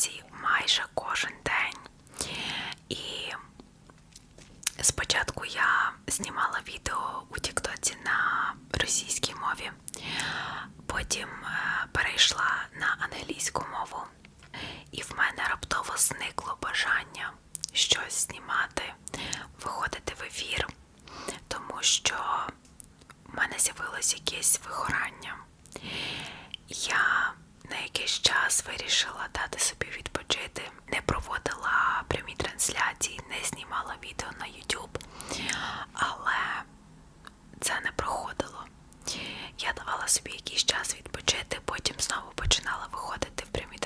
праці майже кожен день. І спочатку я знімала відео у Тіктоці на російській мові, потім е, перейшла на англійську мову, і в мене раптово зникло бажання щось знімати, виходити в ефір, тому що в мене з'явилось якесь вихорання. Я на якийсь час вирішила дати собі відпочити, не проводила прямі трансляції, не знімала відео на YouTube, але це не проходило. Я давала собі якийсь час відпочити, потім знову починала виходити в прямі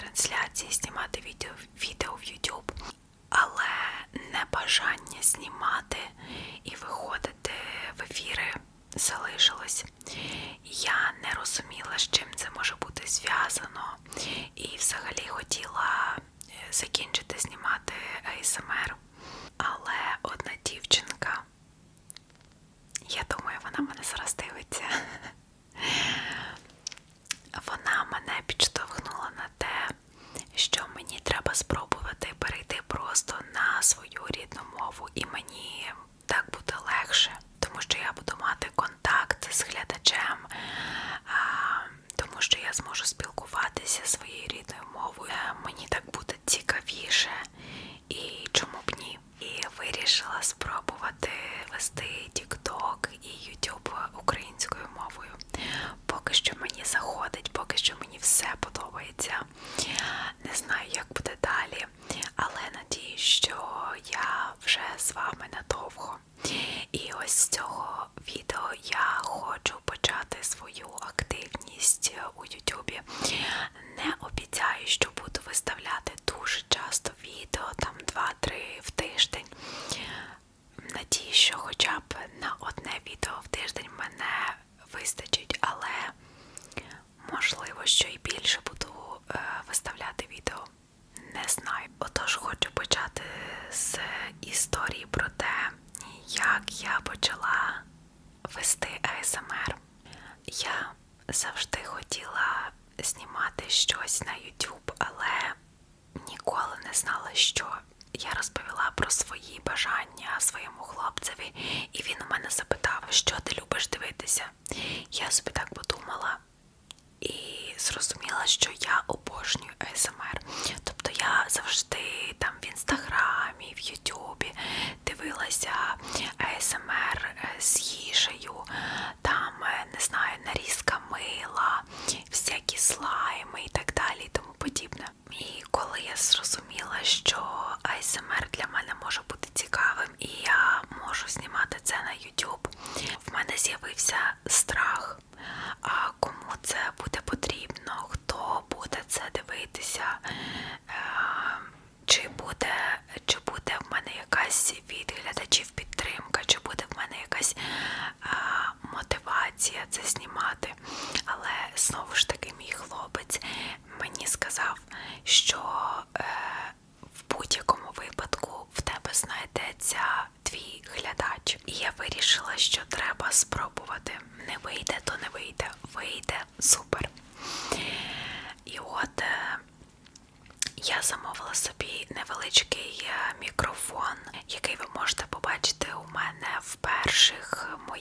slime.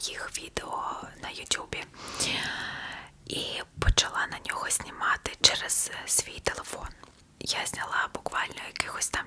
їх відео на Ютубі і почала на нього знімати через свій телефон. Я зняла буквально якихось там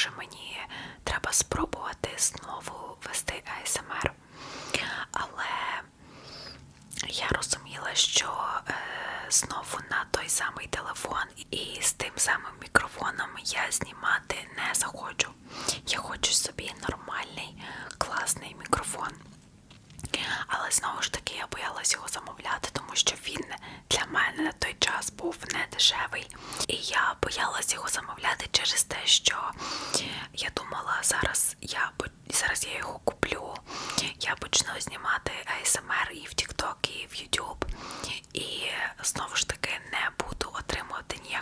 може мені треба спробувати знову вести АСМР. Але я розуміла, що е, знову на той самий телефон і з тим самим мікрофоном я знімати не захочу. Я хочу собі нормальний класний мікрофон але знову ж таки я боялась його замовляти, тому що він для мене на той час був не дешевий. І я боялась його замовляти через те, що я думала, зараз я зараз я його куплю, я почну знімати АСМР і в TikTok, і в YouTube, і знову ж таки не буду отримувати ніяк.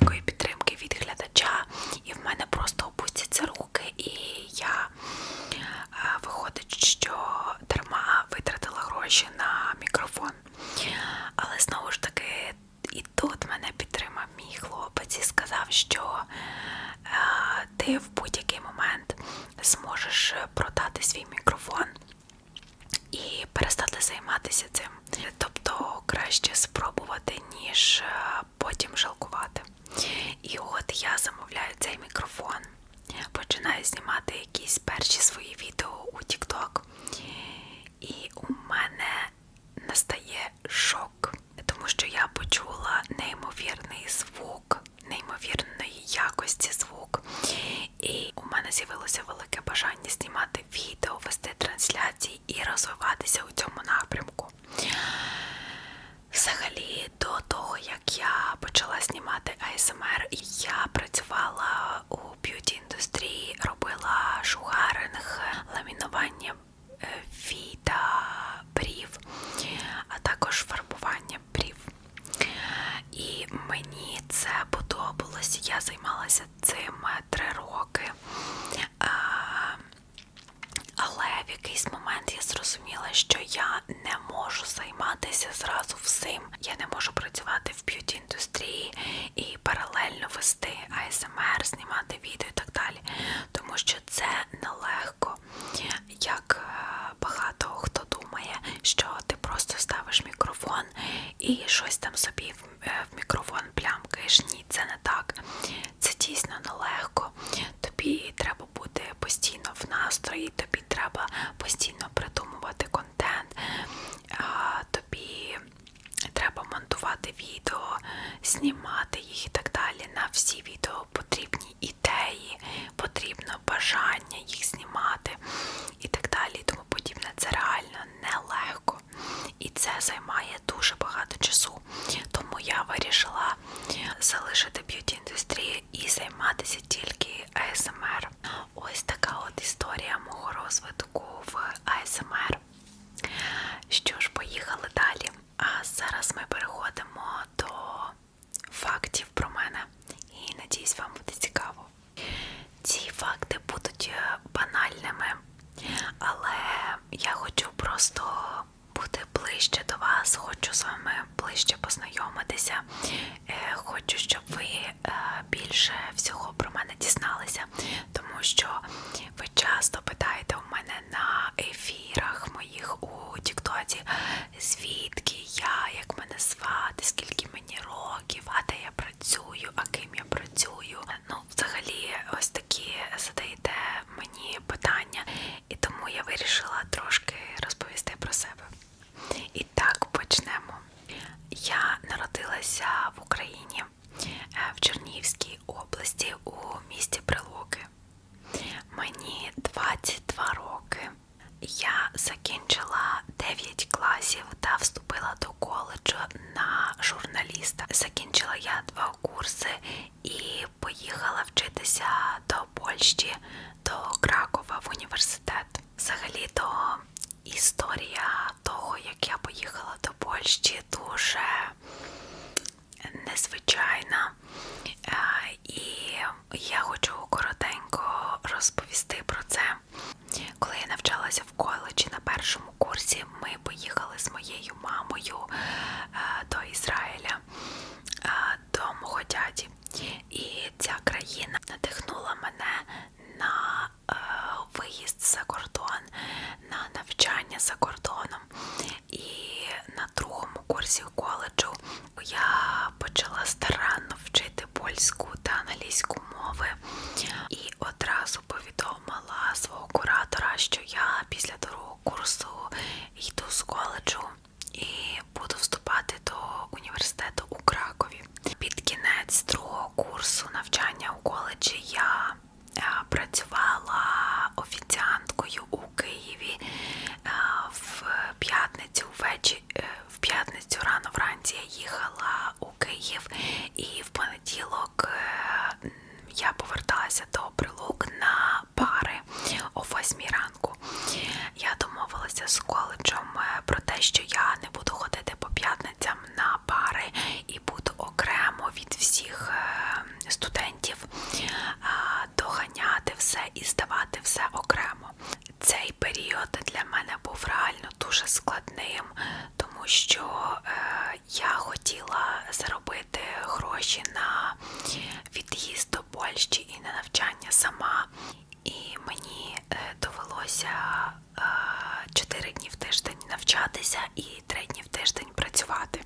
вирішила залишити б'юті індустрію і займатися тільки АСМР. Ось така от історія мого розвитку в АСМР. Що ж, поїхали далі. А зараз ми переходимо до фактів про мене. І надіюсь, вам буде цікаво. Ці факти будуть е, банальними, але я хочу просто бути ближче до вас, хочу з вами ближче познайомитися. Е, хочу, щоб ви е, більше всього про мене дізналися. речі дуже незвичайна. Е, і я хочу коротенько розповісти про це. Коли я навчалася в коледжі на першому курсі, ми поїхали з моєю мамою е, до Ізраїля, е, до Могодяді. І ця країна надихнула мене на виїзд за кордон, на навчання за кордоном. І курсів коледжу я почала старанно вчити польську та англійську мови і одразу повідомила свого куратора, що я після другого курсу йду з коледжу. що е, я хотіла заробити гроші на від'їзд до Польщі і на навчання сама. І мені е, довелося е, 4 дні в тиждень навчатися і три дні в тиждень працювати.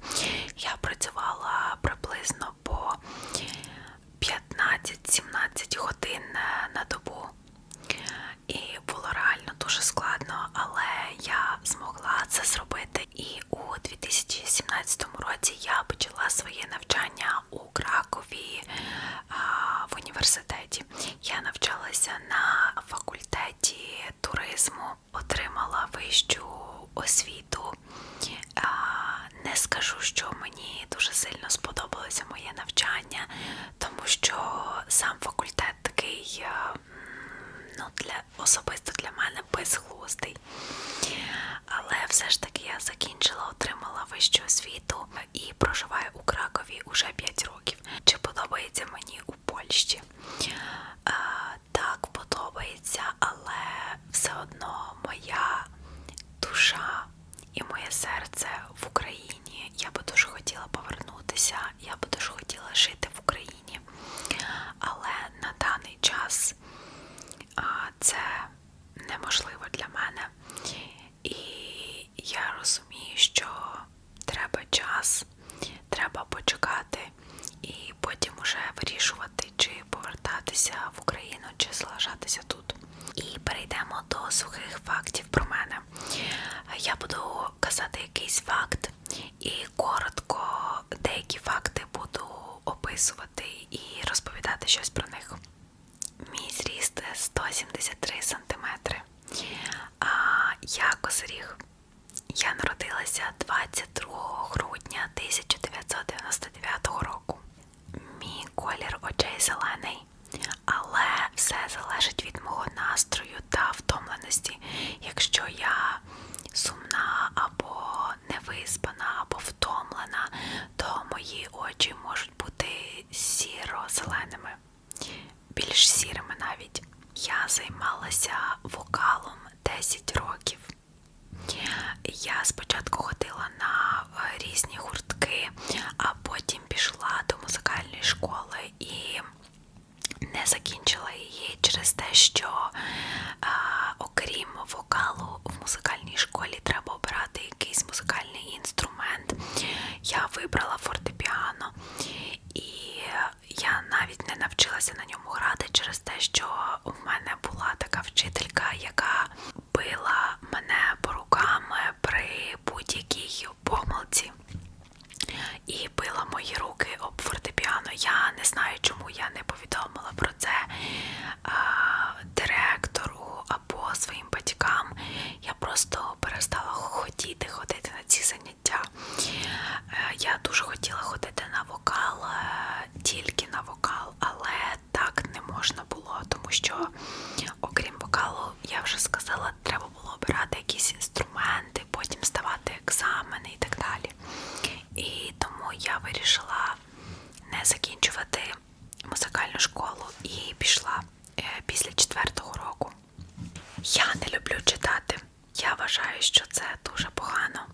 Я не люблю читати. Я вважаю, що це дуже погано.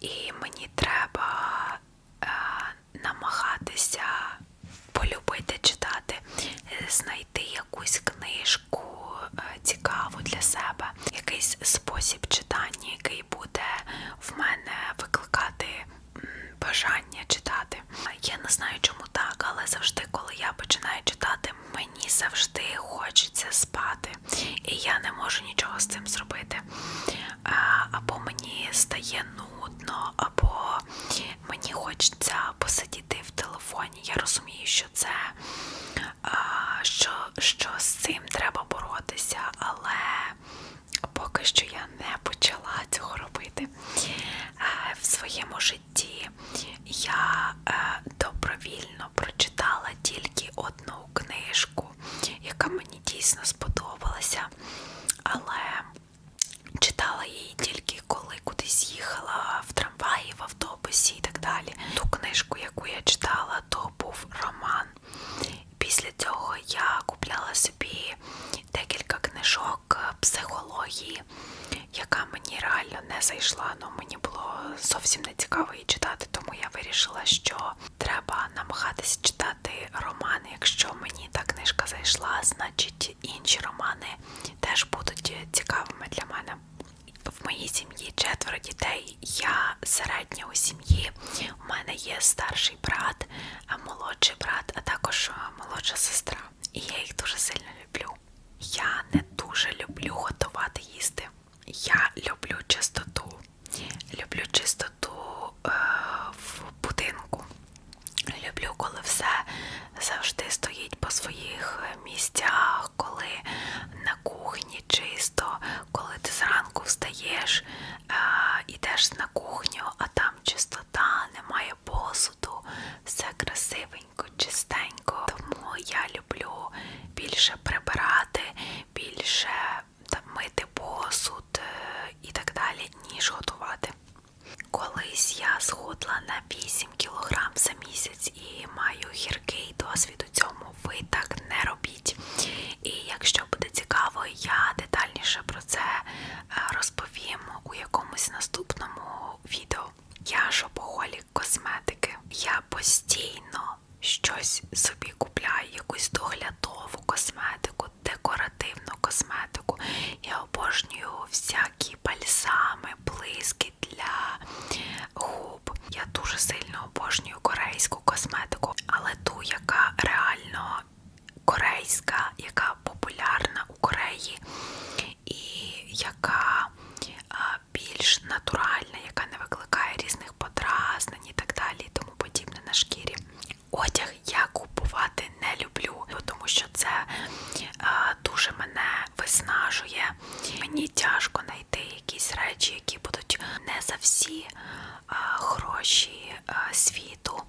І мені треба е, намагатися полюбити читати, знайти якусь книжку е, цікаву для себе, якийсь спосіб читання, який буде в мене викликати бажання читати. Я не знаю, чому так, але завжди, коли я починаю читати, мені завжди хочеться спати, і я не можу нічого з цим зробити. Або мені стає нудно, або мені хочеться посидіти в телефоні. Я розумію, що це що, що з цим треба боротися, але поки що я не почала цього робити. Е, В своєму житті я е, добровільно прочитала тільки одну книжку, яка мені дійсно сподобалася, але читала її тільки коли кудись їхала в трамваї, в автобусі і так далі. Ту книжку, яку я читала, то був роман. Після цього я купляла собі декілька книжок психології, яка мені реально не зайшла. Ну мені було зовсім не цікаво її читати, тому я вирішила, що треба намагатися читати романи. Якщо мені та книжка зайшла, значить інші романи теж будуть цікавими для мене. В моїй сім'ї четверо дітей. Я середня у сім'ї. У мене є старший брат, молодший брат, а також молодша сестра. І я їх дуже сильно люблю. Я не дуже люблю готувати їсти. Я люблю чистоту. Люблю чистоту е, в будинку. Люблю, коли все завжди стоїть по своїх місцях, коли на кухні чисто, коли ти зранку встаєш, а, ідеш на кухню, а там чистота, немає посуду, все красивенько, чистенько. Тому я люблю більше прибирати, більше там, мити посуд е, і так далі, ніж готувати. Колись я схудла на 8 кілограм за місяць і маю гіркий досвід у цьому. Ви так не робіть. І якщо буде цікаво, я детальніше про це е, розповім у якомусь наступному відео. Я шопоголік косметики. Я постійно щось собі купляю, якусь доглядову косметику, декоративну косметику. Я обожнюю всякі бальзами, блиски для губ. Я дуже сильно обожнюю корейську косметику, але ту, яка реально корейська, яка популярна у Кореї, і яка а, більш натуральна, яка не викликає різних подразнень і так далі, і тому подібне на шкірі. Одяг я купувати не люблю, тому що це а, дуже мене виснажує. Мені тяжко знайти якісь речі, які будуть не за всі а, гроші а, світу,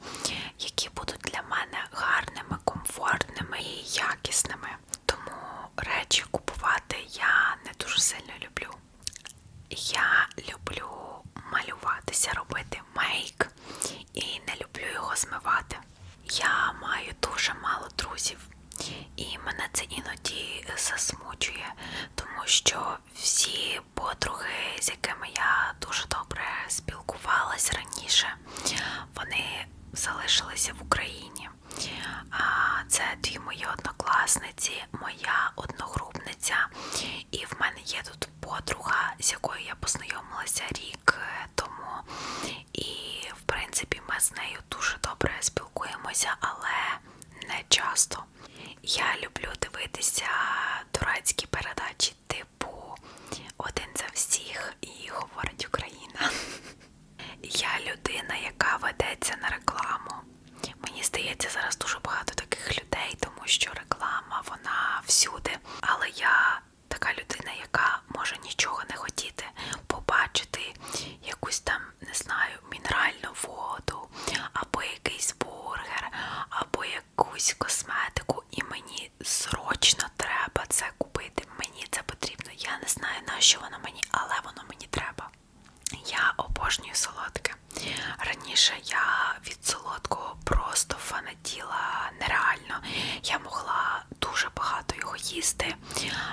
які будуть для мене гарними, комфортними і якісними. Тому речі купувати я не дуже сильно люблю. Я люблю малюватися, робити мейк і не люблю його змивати. Я маю дуже мало друзів, і мене це іноді засмучує, тому що всі подруги, з якими я дуже добре спілкувалась раніше, вони залишилися в Україні. Це дві мої однокласниці, моя одногрупниця, і в мене є тут подруга, з якою я познайомилася рік е, тому. І в принципі ми з нею дуже добре спілкуємося, але не часто. Я люблю дивитися дурацькі передачі типу Один за всіх і говорить Україна. Я людина, яка ведеться на рекламу. Мені здається, зараз дуже багато таких людей, тому що реклама вона всюди. Але я така людина, яка може нічого не хотіти, побачити якусь там, не знаю, мінеральну воду, або якийсь бургер, або якусь косметику, і мені срочно треба це купити. Мені це потрібно обожнюю солодке. Раніше я від солодкого просто фанатіла нереально. Я могла дуже багато його їсти,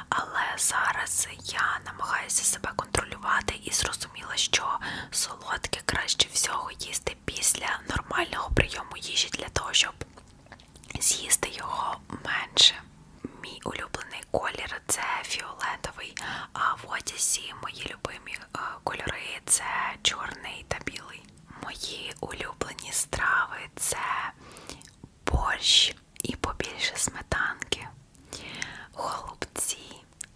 але зараз я намагаюся себе контролювати і зрозуміла, що солодке краще всього їсти після нормального прийому їжі для того, щоб з'їсти його менше. Мій улюблений колір це фіолетовий, а в одязі мої любимі е, кольори це чорний та білий. Мої улюблені страви це борщ і побільше сметанки, голубці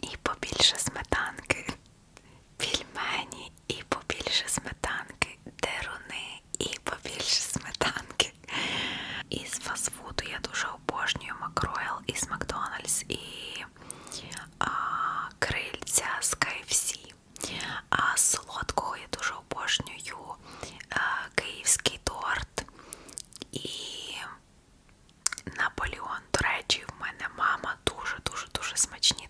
і побільше сметанки, пельмені і побільше сметанки, деруни і побільше сметанки. Із фастфуду я дуже обожнюю Макройл із Макдональдс і а, крильця з KFC. А з солодкого я дуже обожнюю а, київський торт і Наполеон. До речі, в мене мама дуже-дуже дуже смачні